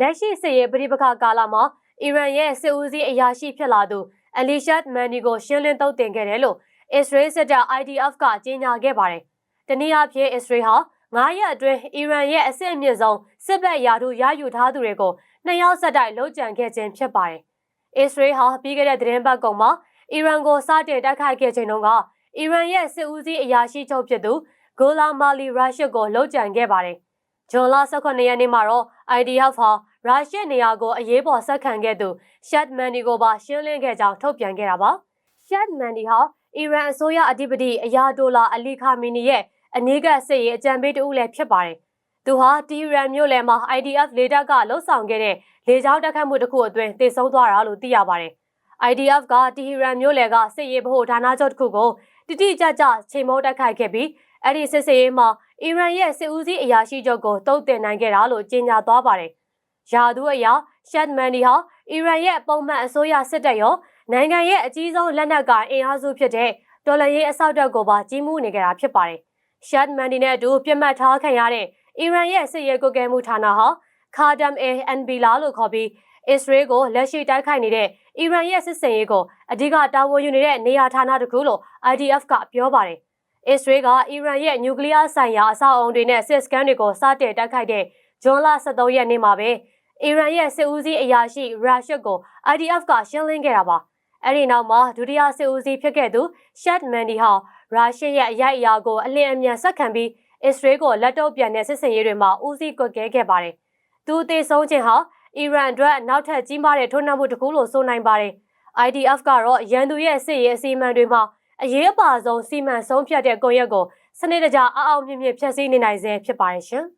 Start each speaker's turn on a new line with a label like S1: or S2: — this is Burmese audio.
S1: လက်ရှိစစ်ရေးပဋိပက္ခကာလမှာအီရန်ရဲ့စစ်ဦးစီးအရာရှိဖြစ်လာသူအလီရှတ်မန်နီကိုရှင်းလင်းတုတ်တင်ခဲ့တယ်လို့အစ္စရေးစစ်တပ် IDF ကကြေညာခဲ့ပါတယ်။တနည်းအားဖြင့်အစ္စရေးဟာ9ရက်အတွင်းအီရန်ရဲ့အစစ်အမြင့်ဆုံးစစ်ဘက်ယာထုရယူထားသူတွေကိုနှစ်ယောက်ဆက်တိုက်လှုပ်ကြံခဲ့ခြင်းဖြစ်ပါတယ်။အစ္စရေးဟာပြီးခဲ့တဲ့သတင်းပတ်ကုန်မှာအီရန်ကိုစတင်တိုက်ခိုက်ခဲ့ချိန်တုန်းကအီရန်ရဲ့စစ်ဦးစီးအရာရှိချုပ်ဖြစ်သူဂိုလာမာလီရာရှစ်ကိုလှုပ်ကြံခဲ့ပါတယ်။ဂျွန်လ18ရက်နေ့မှာတော့ IDF ဟာရုရှားနေရာကိုအရေးပေါ်ဆက်ခံခဲ့သူရှက်မန်ဒီကိုပါရှင်းလင်းခဲ့ကြောင်းထုတ်ပြန်ခဲ့တာပါ။ရှက်မန်ဒီဟာအီရန်အစိုးရအဓိပတိအယာတိုလာအလီခါမီနီရဲ့အနည်းကစစ်ရေးအကြံပေးတဦးလည်းဖြစ်ပါတယ်။သူဟာတီရန်မြို့လယ်မှာ IDF လေတပ်ကလှုပ်ဆောင်ခဲ့တဲ့လေကြောင်းတိုက်ခိုက်မှုတစ်ခုအတွင်းတည်ဆုံသွားတာလို့သိရပါတယ်။ IDF ကတီရန်မြို့လယ်ကစစ်ရေးဗဟိုဌာနချုပ်တစ်ခုကိုတိတိကျကျချိန်မုံတိုက်ခိုက်ခဲ့ပြီး အဲ့ဒီစစ်စေးမှာအီရန်ရဲ့စစ်ဦးစီးအရာရှိချုပ်ကိုတုံ့တင်နိုင်ခဲ့တာလို့ကြေညာသွားပါတယ်။ယာဒူအရာရှက်မန်ဒီဟာအီရန်ရဲ့ပုံမှန်အစိုးရစစ်တပ်ရောနိုင်ငံရဲ့အကြီးဆုံးလက်နက်ကအင်အားစုဖြစ်တဲ့ဒေါ်လာရေးအဆောက်အအုံကိုပါကြီးမှုနေကြတာဖြစ်ပါတယ်။ရှက်မန်ဒီနဲ့အတူပြစ်မှတ်ထားခံရတဲ့အီရန်ရဲ့စစ်ရေးကွက်ကဲမှုဌာနဟာခါဒမ်အေအန်ဘီလာလို့ခေါ်ပြီးအစ္စရေးကိုလက်ရှိတိုက်ခိုက်နေတဲ့အီရန်ရဲ့စစ်စင်ရေးကိုအဓိကတာဝန်ယူနေတဲ့နေရာဌာနတစ်ခုလို့ IDF ကပြောပါတယ်။ အစ္စရေးကအီရန်ရဲ့နျူကလ িয়ার ဆိုင်ရာအဆောက်အအုံတွေနဲ့စစ်စကန်တွေကိုစတင်တိုက်ခိုက်တဲ့ဇွန်လ23ရက်နေ့မှာပဲအီရန်ရဲ့စစ်ဦးစီးအရာရှိရာရှစ်ကို IDF ကရှင်းလင်းခဲ့တာပါ။အဲဒီနောက်မှာဒုတိယစစ်ဦးစီးဖြစ်ခဲ့သူရှက်မန်ဒီဟာရာရှစ်ရဲ့အရိုက်အရာကိုအလင်းအမြန်ဆက်ခံပြီးအစ္စရေးကိုလက်တော့ပြန်တဲ့စစ်စင်ရေးတွေမှာဦးစီးကွက်ကဲခဲ့ပါတယ်။သူအသေးဆုံးခြင်းဟာအီရန်အတွက်နောက်ထပ်ကြီးမားတဲ့ထိုးနှက်မှုတစ်ခုလို့ဆိုနိုင်ပါတယ်။ IDF ကတော့ရန်သူရဲ့စစ်ရေးအစီအမံတွေမှာ အရေးအပါဆုံးစီမံဆုံးဖြတ်တဲ့ကွန်ရက်ကိုစနစ်တကျအအောင်မြင့်မြင့်ဖျက်ဆီးနေနိုင်စေဖြစ်ပါတယ်ရှင်။